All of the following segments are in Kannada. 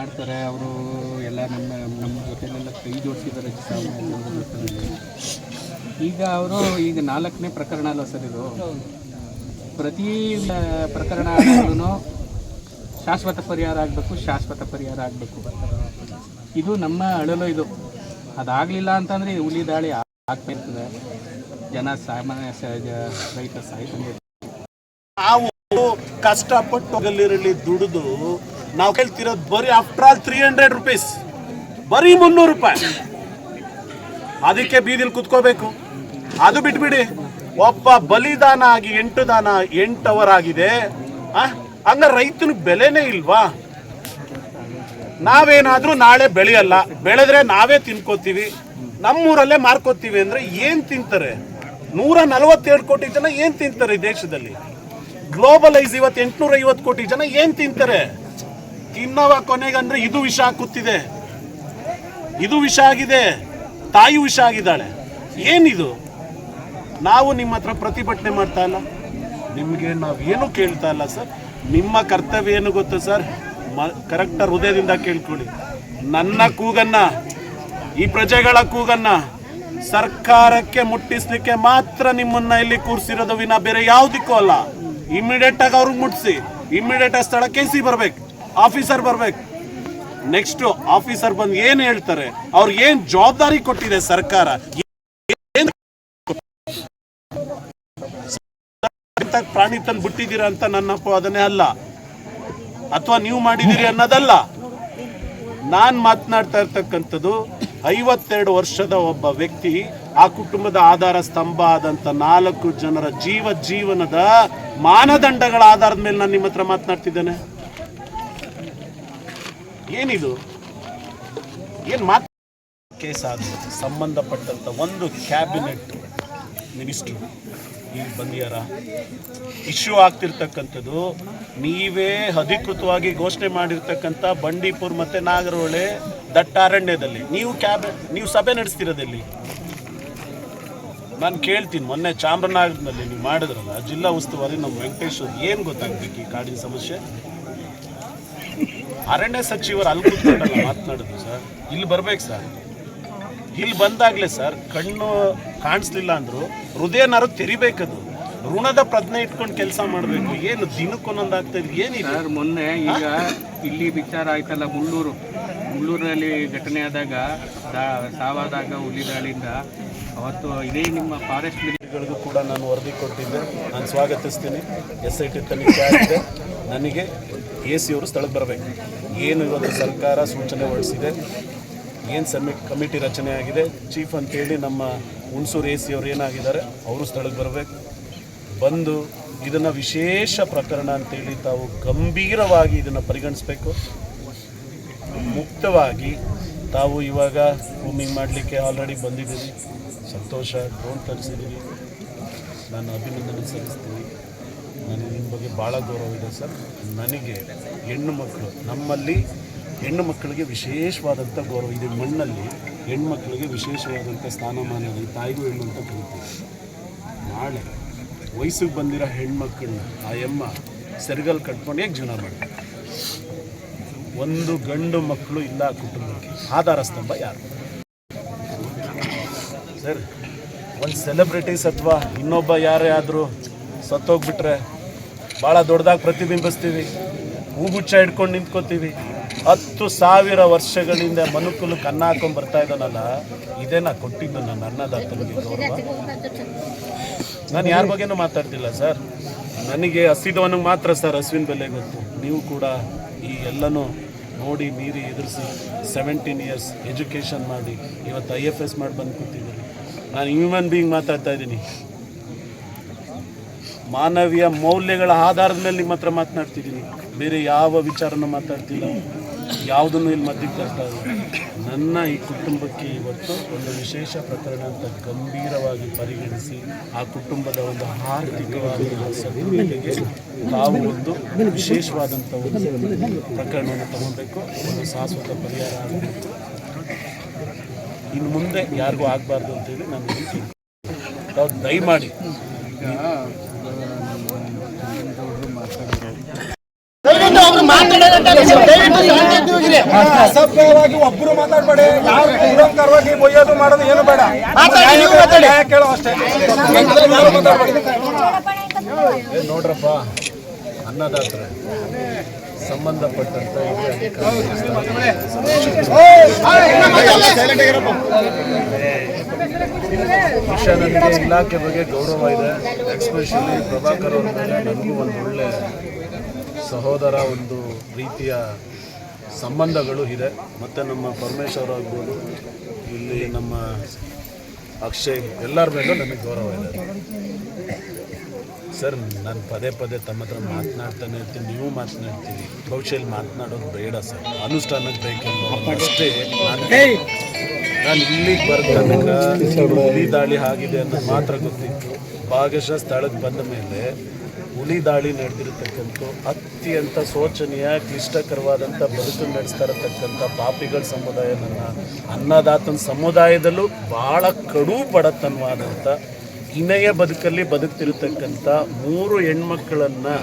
ಮಾಡ್ತಾರೆ, ಅವರು ಎಲ್ಲ ನಮ್ಮ ನಮ್ಮ ಜೊತೆಲೆಲ್ಲ ಕೈ ಜೋಡಿಸಿದ್ದಾರೆ ಈಗ ಅವರು ಈಗ ನಾಲ್ಕನೇ ಪ್ರಕರಣ ಅಲ್ಲ ಸರ್ ಇದು? ಪ್ರತಿ ಪ್ರಕರಣ ಆದ್ರೂ ಶಾಶ್ವತ ಪರಿಹಾರ ಆಗಬೇಕು, ಶಾಶ್ವತ ಪರಿಹಾರ ಆಗಬೇಕು. ಇದು ನಮ್ಮ ಅಳಲು ಇದು. ಅದಾಗಲಿಲ್ಲ ಅಂತಂದರೆ ಹುಲಿ ದಾಳಿ ಆಗ್ತಾ ಇರ್ತದೆ. ಜನ ಸಾಮಾನ್ಯ ರೈತ ಸಾಯ್ತಂಗೆ ನಾವು ಕಷ್ಟಪಟ್ಟು ದುಡಿದು ನಾವು ಕೇಳ್ತಿರೋದು ಬರೀ after all three hundred rupees ಬರೀ ಮುನ್ನೂರು ರೂಪಾಯಿ. ಅದಕ್ಕೆ ಬೀದಿಲಿ ಕುತ್ಕೋಬೇಕು. ಅದು ಬಿಟ್ಬಿಡಿ. ಒಬ್ಬ ಬಲಿದಾನ ಆಗಿ ಎಂಟು ದಾನ ಎಂಟು ಅವರ್ ಆಗಿದೆ? ಹಂಗ ರೈತನ ಬೆಲೆನೇ ಇಲ್ವಾ? ನಾವೇನಾದ್ರೂ ನಾಳೆ ಬೆಳೆಯಲ್ಲ. ಬೆಳೆದ್ರೆ ನಾವೇ ತಿನ್ಕೋತೀವಿ. ನಮ್ಮೂರಲ್ಲೇ ಮಾರ್ಕೋತೀವಿ ಅಂದ್ರೆ ಏನ್ ತಿಂತಾರೆ? ನೂರ ನಲವತ್ತೆರಡು ಕೋಟಿ ಜನ ಏನ್ ತಿಂತಾರೆ ಈ ದೇಶದಲ್ಲಿ? ಗ್ಲೋಬಲೈಸ್ ಇವತ್ತು ಎಂಟುನೂರ ಐವತ್ತು ಕೋಟಿ ಜನ ಏನ್ ತಿಂತಾರೆ? ತಿನ್ನವ ಕೊನೆಗಂದ್ರೆ ಇದು ವಿಷ ಕೂತಿದೆ. ಇದು ವಿಷ ಆಗಿದೆ. ತಾಯಿ ವಿಷ ಆಗಿದ್ದಾಳೆ. ಏನಿದು? ನಾವು ನಿಮ್ಮ ಹತ್ರ ಪ್ರತಿಭಟನೆ ಮಾಡ್ತಾ ಇಲ್ಲ. ನಿಮಗೆ ನಾವೇನು ಕೇಳ್ತಾ ಇಲ್ಲ, ಸರ್? ನಿಮ್ಮ ಕರ್ತವ್ಯ ಏನು ಗೊತ್ತು, ಸರ್? ಮ ಕರೆಕ್ಟ್ ಹೃದಯದಿಂದ ಕೇಳ್ಕೊಳ್ಳಿ. ನನ್ನ ಕೂಗನ್ನ, ಈ ಪ್ರಜೆಗಳ ಕೂಗನ್ನ ಸರ್ಕಾರಕ್ಕೆ ಮುಟ್ಟಿಸ್ಲಿಕ್ಕೆ ಮಾತ್ರ ನಿಮ್ಮನ್ನ ಇಲ್ಲಿ ಕೂರಿಸಿರೋದು ವಿನ ಬೇರೆ ಯಾವುದಕ್ಕೂ ಅಲ್ಲ. ಇಮಿಡಿಯೇಟ್ ಆಗಿ ಅವ್ರಿಗೆ ಮುಟ್ಟಿಸಿ ಇಮಿಡಿಯೇಟ್ ಆಗಿ ಸ್ಥಳಕ್ಕೆ ಸಿ ಬರ್ಬೇಕು. ಆಫೀಸರ್ ಬರ್ಬೇಕು. ನೆಕ್ಸ್ಟ್ ಆಫೀಸರ್ ಬಂದು ಏನ್ ಹೇಳ್ತಾರೆ? ಅವ್ರಿಗೆ ಏನ್ ಜವಾಬ್ದಾರಿ ಕೊಟ್ಟಿದೆ ಸರ್ಕಾರ? ಪ್ರಾಣಿ ತಂದು ಬಿಟ್ಟಿದ್ದೀರಾ ಅಂತ ನನ್ನ ಅದನ್ನೇ ಅಲ್ಲ. ಅಥವಾ ನೀವು ಮಾಡಿದ್ದೀರಿ ಅನ್ನೋದಲ್ಲ. ನಾನ್ ಮಾತನಾಡ್ತಾ ಇರ್ತಕ್ಕಂಥದ್ದು, ಐವತ್ತೆರಡು ವರ್ಷದ ಒಬ್ಬ ವ್ಯಕ್ತಿ ಆ ಕುಟುಂಬದ ಆಧಾರ ಸ್ತಂಭ ಆದಂತ ನಾಲ್ಕು ಜನರ ಜೀವ ಜೀವನದ ಮಾನದಂಡಗಳ ಆಧಾರದ ಮೇಲೆ ನಾನು ನಿಮ್ಮ ಹತ್ರ ಮಾತನಾಡ್ತಿದ್ದೇನೆ. ಏನಿದು? ಏನು ಮಾತು? ಕೇಸ್ ಆದ ಸಂಬಂಧಪಟ್ಟಂಥ ಒಂದು ಕ್ಯಾಬಿನೆಟ್ ಮಿನಿಸ್ಟ್ರು ಈಗ ಬಂದಿಯಾರ. ಇಶ್ಯೂ ಆಗ್ತಿರ್ತಕ್ಕಂಥದ್ದು, ನೀವೇ ಅಧಿಕೃತವಾಗಿ ಘೋಷಣೆ ಮಾಡಿರ್ತಕ್ಕಂಥ ಬಂಡೀಪುರ್ ಮತ್ತು ನಾಗರಹೊಳೆ ದಟ್ಟಾರಣ್ಯದಲ್ಲಿ ನೀವು ಕ್ಯಾಬ್, ನೀವು ಸಭೆ ನಡೆಸ್ತಿರೋದಲ್ಲಿ ನಾನು ಕೇಳ್ತೀನಿ, ಮೊನ್ನೆ ಚಾಮರಾಜನಗರದಲ್ಲಿ ನೀವು ಮಾಡಿದ್ರಲ್ಲ, ಜಿಲ್ಲಾ ಉಸ್ತುವಾರಿ ನಮ್ಮ ವೆಂಕಟೇಶ್ವರ್, ಏನು ಗೊತ್ತಾಗ್ಬೇಕು ಈ ಕಾಡಿನ ಸಮಸ್ಯೆ? ಅರಣ್ಯ ಸಚಿವರು ಅಲ್ಲಿ ಕೂತ್ಕೊಂಡಲ್ಲ ಮಾತನಾಡಿದ್ರು ಸರ್? ಇಲ್ಲಿ ಬರ್ಬೇಕು ಸರ್. ಇಲ್ಲಿ ಬಂದಾಗಲೇ ಸರ್ ಕಣ್ಣು ಕಾಣಿಸ್ಲಿಲ್ಲ ಅಂದ್ರು ಹೃದಯನಾರು ತೆರಿಬೇಕದು. ಋಣದ ಪ್ರಜ್ಞೆ ಇಟ್ಕೊಂಡು ಕೆಲಸ ಮಾಡಬೇಕು. ಏನು ದಿನಕ್ಕೊಂದೊಂದು ಆಗ್ತಾ ಇದೆ? ಏನಿದೆ ಸರ್ ಮೊನ್ನೆ ಈಗ ಇಲ್ಲಿ ವಿಚಾರ ಆಯ್ತಲ್ಲ ಮುಳ್ಳೂರು. ಮುಳ್ಳೂರಿನಲ್ಲಿ ಘಟನೆ ಆದಾಗ ಸಾವಾದಾಗ ಹುಲಿ ದಾಳಿಯಿಂದ ಅವತ್ತು ಇದೇ ನಿಮ್ಮ ಫಾರೆಸ್ಟ್ ಗಳಿಗೂ ಕೂಡ ನಾನು ವರದಿ ಕೊಟ್ಟಿದ್ದೆ. ನಾನು ಸ್ವಾಗತಿಸ್ತೀನಿ. ಎಸ್ ಐ ಟಿ ತನಿಖೆ ಆಗಿದೆ. ನನಗೆ ಎ ಸಿ ಅವರು ಸ್ಥಳಕ್ಕೆ ಬರಬೇಕು. ಏನು ಇವತ್ತು ಸರ್ಕಾರ ಸೂಚನೆ ಹೊರಡಿಸಿದೆ, ಏನು ಸಮಿ ಕಮಿಟಿ ರಚನೆ ಆಗಿದೆ ಚೀಫ್ ಅಂತೇಳಿ ನಮ್ಮ ಹುಣಸೂರು ಎ ಸಿ ಅವರು ಏನಾಗಿದ್ದಾರೆ, ಅವರು ಸ್ಥಳಕ್ಕೆ ಬರಬೇಕು. ಬಂದು ಇದನ್ನು ವಿಶೇಷ ಪ್ರಕರಣ ಅಂತೇಳಿ ತಾವು ಗಂಭೀರವಾಗಿ ಇದನ್ನು ಪರಿಗಣಿಸಬೇಕು. ಮುಕ್ತವಾಗಿ ತಾವು ಇವಾಗ ರೂಮಿಂಗ್ ಮಾಡಲಿಕ್ಕೆ ಆಲ್ರೆಡಿ ಬಂದಿದ್ದೀರಿ. ಸಂತೋಷ ಡ್ರೋನ್ ತರಿಸಿದ್ದೀರಿ. ನಾನು ಅಭಿನಂದನೆ ಸಲ್ಲಿಸ್ತೀನಿ. ನನಗೆ ನಿಮ್ಮ ಬಗ್ಗೆ ಭಾಳ ಗೌರವ ಇದೆ ಸರ್. ನನಗೆ ಹೆಣ್ಣು ಮಕ್ಕಳು, ನಮ್ಮಲ್ಲಿ ಹೆಣ್ಣು ಮಕ್ಕಳಿಗೆ ವಿಶೇಷವಾದಂಥ ಗೌರವ ಇದೆ. ಮಣ್ಣಲ್ಲಿ ಹೆಣ್ಣು ಮಕ್ಕಳಿಗೆ ವಿಶೇಷವಾದಂಥ ಸ್ಥಾನಮಾನ ಇದೆ. ತಾಯಿಗೂ ಹೆಣ್ಣು ಅಂತ ಕರಿತೀವಿ. ನಾಳೆ ವಯಸ್ಸಿಗೆ ಬಂದಿರೋ ಹೆಣ್ಮಕ್ಳನ್ನ ಆ ಎಮ್ಮ ಸೆರಗಲ್ಲಿ ಕಟ್ಕೊಂಡು ಹೇಗೆ ಜೀವನ ಮಾಡಿ ಒಂದು ಗಂಡು ಮಕ್ಕಳು ಇಲ್ಲ ಕುಟುಂಬಕ್ಕೆ. ಆಧಾರ ಸ್ತಂಭ ಯಾರು? ಸರ್, ಒಂದು ಸೆಲೆಬ್ರಿಟೀಸ್ ಅಥವಾ ಇನ್ನೊಬ್ಬ ಯಾರೇ ಆದರೂ ಸತ್ತೋಗ್ಬಿಟ್ರೆ ಭಾಳ ದೊಡ್ಡದಾಗಿ ಪ್ರತಿಬಿಂಬಿಸ್ತೀವಿ. ಹೂಗುಚ್ಚ ಹಿಡ್ಕೊಂಡು ನಿಂತ್ಕೋತೀವಿ. ಹತ್ತು ಸಾವಿರ ವರ್ಷಗಳಿಂದ ಮನುಕುಲು ಕನ್ನ ಹಾಕೊಂಡು ಬರ್ತಾ ಇದ್ದಾನಲ್ಲ, ಇದೇ ನಾ ಕೊಟ್ಟಿದ್ದು ನನ್ನ ಅನ್ನದಾತನಿಗೆ ಗೌರವ. ನಾನು ಯಾರ ಬಗ್ಗೆನೂ ಮಾತಾಡ್ತಿಲ್ಲ ಸರ್. ನನಗೆ ಹಸಿದವನಿಗೆ ಮಾತ್ರ ಸರ್ ಹಸುವಿನ ಬೆಲೆ ಗೊತ್ತು. ನೀವು ಕೂಡ ಈ ಎಲ್ಲನೂ ನೋಡಿ, ಮೀರಿ ಎದುರಿಸಿ ಸೆವೆಂಟೀನ್ ಇಯರ್ಸ್ ಎಜುಕೇಷನ್ ಮಾಡಿ, ಇವತ್ತು ಐ ಎಫ್ ಎಸ್ ಮಾಡಿ ಬಂದು ಕೂತಿದ್ದೀನಿ ನಾನು ಹ್ಯೂಮನ್ ಬೀಯಿಂಗ್ ಮಾತಾಡ್ತಾ ಇದ್ದೀನಿ. ಮಾನವೀಯ ಮೌಲ್ಯಗಳ ಆಧಾರದ ಮೇಲೆ ನಿಮ್ಮ ಹತ್ರ ಮಾತನಾಡ್ತಿದ್ದೀನಿ. ಬೇರೆ ಯಾವ ವಿಚಾರನ ಮಾತಾಡ್ತಿಲ್ಲ. ಯಾವುದನ್ನು ಇಲ್ಲಿ ಮಧ್ಯಕ್ಕೆ ತರ್ತಾ ನನ್ನ ಈ ಕುಟುಂಬಕ್ಕೆ ಇವತ್ತು ಒಂದು ವಿಶೇಷ ಪ್ರಕರಣ ಅಂತ ಗಂಭೀರವಾಗಿ ಪರಿಗಣಿಸಿ ಆ ಕುಟುಂಬದ ಒಂದು ಆರ್ಥಿಕವಾಗಿ ಸದೃಢತೆಗೆ ತಾವು ಒಂದು ವಿಶೇಷವಾದಂಥ ಒಂದು ಪ್ರಕರಣವನ್ನು ತಗೊಬೇಕು ಒಂದು ಶಾಶ್ವತ ಪರಿಹಾರ ಆಗಬೇಕು. ಇನ್ನು ಮುಂದೆ ಯಾರಿಗೂ ಆಗಬಾರ್ದು ಅಂತೇಳಿ ನಾನು ತಾವು ದಯಮಾಡಿ ಈಗ ದಯವಿಟ್ಟು ಅವ್ರು ಅಸಭ್ಯವಾಗಿ ಒಬ್ರು ಮಾತಾಡ್ಬೇಡಿ. ಯಾರು ನಿರಂತರವಾಗಿ ಬೊಯ್ಯೋದು ಮಾಡೋದು ಏನು ಬೇಡ. ಕೇಳೋ ಅಷ್ಟೇ. ನೋಡ್ರಪ್ಪ ಅನ್ನದಾತ್ರ ಸಂಬಂಧಪಟ್ಟಂತ ವಿಷಯ ನನಗೆ ಇಲಾಖೆ ಬಗ್ಗೆ ಗೌರವ ಇದೆ. ಎಕ್ಸ್ಪೆಷಲಿ ಪ್ರಭಾಕರ್ ಅವ್ರ ಮೇಲೆ ನನಗೂ ಒಂದು ಒಳ್ಳೆ ಸಹೋದರ ಒಂದು ರೀತಿಯ ಸಂಬಂಧಗಳು ಇದೆ. ಮತ್ತು ನಮ್ಮ ಪರಮೇಶ್ವರ ಆಗ್ಬೋದು ಇಲ್ಲಿ ನಮ್ಮ ಅಕ್ಷಯ್ ಎಲ್ಲರ ಮೇಲೂ ನಮಗೆ ಗೌರವ ಇದೆ. ಸರ್ ನಾನು ಪದೇ ಪದೇ ತಮ್ಮ ಹತ್ರ ಮಾತನಾಡ್ತಾನೆ ಇರ್ತೀನಿ ನೀವು ಮಾತನಾಡ್ತೀನಿ ಭವಿಷ್ಯದಲ್ಲಿ ಮಾತನಾಡೋದು ಬೇಡ ಸರ್. ಅನುಷ್ಠಾನಕ್ಕೆ ಬೇಕೆಂದು ಅಷ್ಟೇ ನಾನು ನಾನು ಇಲ್ಲಿಗೆ ಬರ್ತಾನೆ ಈ ದಾಳಿ ಆಗಿದೆ ಅನ್ನೋದು ಮಾತ್ರ ಗೊತ್ತಿತ್ತು. ಭಾಗಶಃ ಸ್ಥಳಕ್ಕೆ ಬಂದ ಮೇಲೆ ಹುಲಿ ದಾಳಿ ನಡೆದಿರತಕ್ಕಂಥ ಅತ್ಯಂತ ಶೋಚನೀಯ, ಕ್ಲಿಷ್ಟಕರವಾದಂಥ ಬದುಕು ನಡೆಸ್ತಾ ಇರತಕ್ಕಂಥ ಪಾಪಿಗಳ ಸಮುದಾಯ ನನ್ನ ಅನ್ನದಾತನ ಸಮುದಾಯದಲ್ಲೂ ಭಾಳ ಕಡು ಬಡತನವಾದಂಥ ಇನೆಯ ಬದುಕಲ್ಲಿ ಬದುಕ್ತಿರತಕ್ಕಂಥ ಮೂರು ಹೆಣ್ಮಕ್ಕಳನ್ನು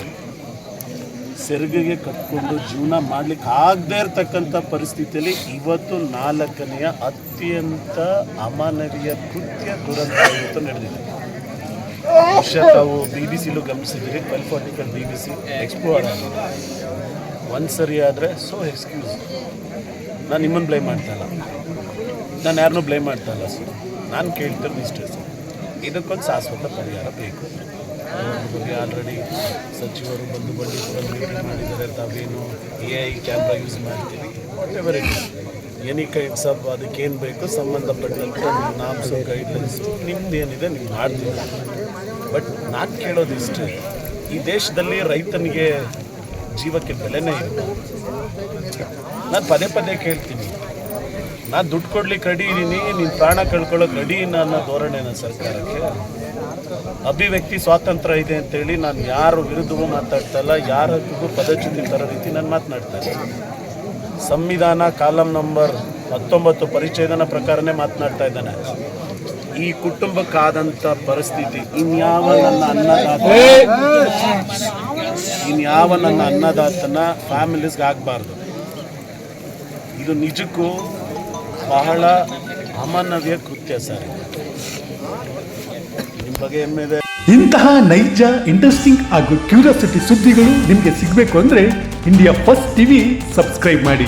ಸೆರಗಿಗೆ ಕಟ್ಕೊಂಡು ಜೀವನ ಮಾಡ್ಲಿಕ್ಕೆ ಆಗದೇ ಇರತಕ್ಕಂಥ ಪರಿಸ್ಥಿತಿಯಲ್ಲಿ ಇವತ್ತು ನಾಲ್ಕನೆಯ ಅತ್ಯಂತ ಅಮಾನವೀಯ ಕೃತ್ಯ ದುರಂತ ಇವತ್ತು ನಡೆದಿದೆ. ತಾವು ಬಿ ಬಿ ಸಿಲೂ ಗಮನಿಸಿದ್ದೀರಿ twelve forty five B B C expo ಆಗಿದೆ ಒಂದು ಸರಿ ಆದರೆ ಸೊ ಎಕ್ಸ್ಕ್ಯೂಸ್ ನಾನು ನಿಮ್ಮನ್ನು ಬ್ಲೇಮ್ ಮಾಡ್ತಾ ಇಲ್ಲ ನಾನು ಯಾರನ್ನೂ ಬ್ಲೇಮ್ ಮಾಡ್ತಾ ಇಲ್ಲ ಸರ್ ನಾನು ಕೇಳ್ತಿರೋದು ಇಷ್ಟೇ ಸರ್ ಇದಕ್ಕೊಂದು ಶಾಶ್ವತ ಪರಿಹಾರ ಬೇಕು. ಆಲ್ರೆಡಿ ಸಚಿವರು ಬಂದು ಬಂದು ಮೀಟಿಂಗ್ ಮಾಡಿದ್ದಾರೆ. ತಾವೇನು ಎ ಐ ಕ್ಯಾಮ್ರಾ ಯೂಸ್ ಮಾಡ್ತೀವಿ ವಾಟ್ ಎವರ್ ಇಟ್ ಆಫ್ ಅದಕ್ಕೇನು ಬೇಕು? ಸಂಬಂಧಪಟ್ಟಂಥ ನಾಮ್ಸು ಗೈಡ್ಲೈನ್ಸ್ ನಿಮ್ದು ಏನಿದೆ ನೀವು ಮಾಡ್ತೀವಿ ಬಟ್ ಕೇಳೋದು ಇಷ್ಟು, ಈ ದೇಶದಲ್ಲಿ ರೈತನಿಗೆ ಜೀವಕ್ಕೆ ಬೆಲೆನೇ ಇಲ್ಲ. ನಾನು ಪದೇ ಪದೇ ಕೇಳ್ತೀನಿ, ನಾನು ದುಡ್ಡು ಕೊಡ್ಲಿಕ್ಕೆ ರೆಡಿ ಇದ್ದೀನಿ, ನೀನು ಪ್ರಾಣ ಕಳ್ಕೊಳ್ಳೋಕೆ ರೆಡಿ ಅನ್ನೋ ಧೋರಣೆನ ಸರ್ಕಾರಕ್ಕೆ. ಅಭಿವ್ಯಕ್ತಿ ಸ್ವಾತಂತ್ರ್ಯ ಇದೆ ಅಂತೇಳಿ ನಾನು ಯಾರ ವಿರುದ್ಧವೂ ಮಾತಾಡ್ತಾ ಇಲ್ಲ ಯಾರಿಗೂ ಪದಚ್ಯುತಿ ತರೋ ರೀತಿ ನಾನು ಮಾತನಾಡ್ತಾ ಇಲ್ಲ. ಸಂವಿಧಾನ ಕಾಲಂ ನಂಬರ್ ಹತ್ತೊಂಬತ್ತು ಪರಿಚ್ಛೇದನ ಪ್ರಕಾರನೇ ಮಾತನಾಡ್ತಾ ಇದ್ದಾನೆ. ಈ ಕುಟುಂಬಕ್ಕಾದಂಥ ಪರಿಸ್ಥಿತಿ ಇನ್ಯಾವ ನನ್ನ ಅನ್ನದಾತ ಇನ್ಯಾವ ನನ್ನ ಅನ್ನದಾತನ ಫ್ಯಾಮಿಲೀಸ್ಗೆ ಆಗಬಾರ್ದು. ಇದು ನಿಜಕ್ಕೂ ಬಹಳ ಅಮಾನವೀಯ ಕೃತ್ಯ ಸರ್. ನಿಮ್ಮ ಬಗ್ಗೆ ಹೆಮ್ಮೆ ಇದೆ. ಇಂತಹ ನೈಜ ಇಂಟ್ರೆಸ್ಟಿಂಗ್ ಹಾಗೂ ಕ್ಯೂರಿಯಾಸಿಟಿ ಸುದ್ದಿಗಳು ನಿಮಗೆ ಸಿಗಬೇಕು ಅಂದರೆ ಇಂಡಿಯಾ ಫಸ್ಟ್ ಟಿವಿ ಸಬ್ಸ್ಕ್ರೈಬ್ ಮಾಡಿ.